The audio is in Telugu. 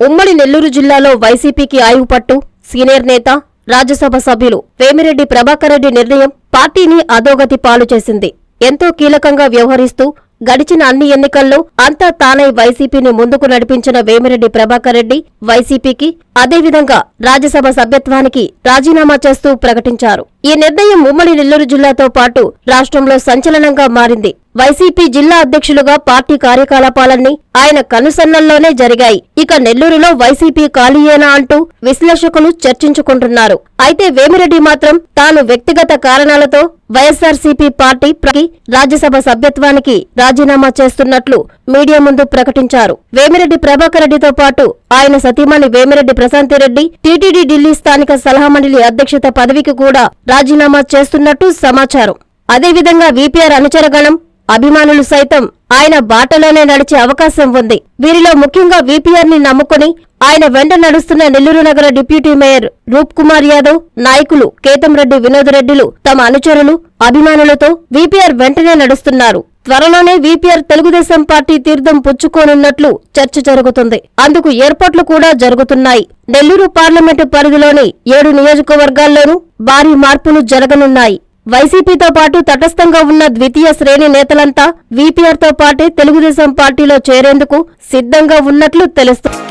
ఉమ్మడి నెల్లూరు జిల్లాలో వైసీపీకి ఆయువుపట్టు సీనియర్ నేత రాజ్యసభ సభ్యులు వేమిరెడ్డి ప్రభాకర్ రెడ్డి నిర్ణయం పార్టీని అధోగతి పాలు చేసింది. ఎంతో కీలకంగా వ్యవహరిస్తూ గడిచిన అన్ని ఎన్నికల్లో అంతా తానై వైసీపీని ముందుకు నడిపించిన వేమిరెడ్డి ప్రభాకర్ రెడ్డి వైసీపీకి అదేవిధంగా రాజ్యసభ సభ్యత్వానికి రాజీనామా చేస్తూ ప్రకటించారు. ఈ నిర్ణయం ఉమ్మడి నెల్లూరు జిల్లాతో పాటు రాష్ట్రంలో సంచలనంగా మారింది. వైసీపీ జిల్లా అధ్యక్షులుగా పార్టీ కార్యకలాపాలన్నీ ఆయన కనుసన్నల్లోనే జరిగాయి. ఇక నెల్లూరులో వైసీపీ ఖాళీయేనా అంటూ విశ్లేషకులు చర్చించుకుంటున్నారు. అయితే వేమిరెడ్డి మాత్రం తాను వ్యక్తిగత కారణాలతో వైఎస్సార్సీపీ పార్టీ రాజ్యసభ సభ్యత్వానికి రాజీనామా చేస్తున్నట్లు మీడియా ముందు ప్రకటించారు. వేమిరెడ్డి ప్రభాకర్ రెడ్డితో పాటు ఆయన సతీమణి వేమిరెడ్డి ప్రశాంతిరెడ్డి టీటీడీ ఢిల్లీ స్థానిక సలహా మండలి అధ్యక్షత పదవికి కూడా రాజీనామా చేస్తున్నట్టు సమాచారం. అదేవిధంగా వీపీఆర్ అనుచరగణం అభిమానులు సైతం ఆయన బాటలోనే నడిచే అవకాశం ఉంది. వీరిలో ముఖ్యంగా వీపీఆర్ని నమ్ముకుని ఆయన వెంట నడుస్తున్న నెల్లూరు నగర డిప్యూటీ మేయర్ రూప్ కుమార్ యాదవ్ నాయకులు కేతంరెడ్డి వినోద్ రెడ్డిలు తమ అనుచరులు అభిమానులతో వీపీఆర్ వెంటనే నడుస్తున్నారు. త్వరలోనే వీపీఆర్ తెలుగుదేశం పార్టీ తీర్థం పుచ్చుకోనున్నట్లు చర్చ జరుగుతుంది. అందుకు ఏర్పాట్లు కూడా జరుగుతున్నాయి. నెల్లూరు పార్లమెంటు పరిధిలోని ఏడు నియోజకవర్గాల్లోనూ భారీ మార్పులు జరగనున్నాయి. వైసీపీతో పాటు తటస్థంగా ఉన్న ద్వితీయ శ్రేణి నేతలంతా వీపీఆర్తో పాటే తెలుగుదేశం పార్టీలో చేరేందుకు సిద్ధంగా ఉన్నట్లు తెలుస్తోంది.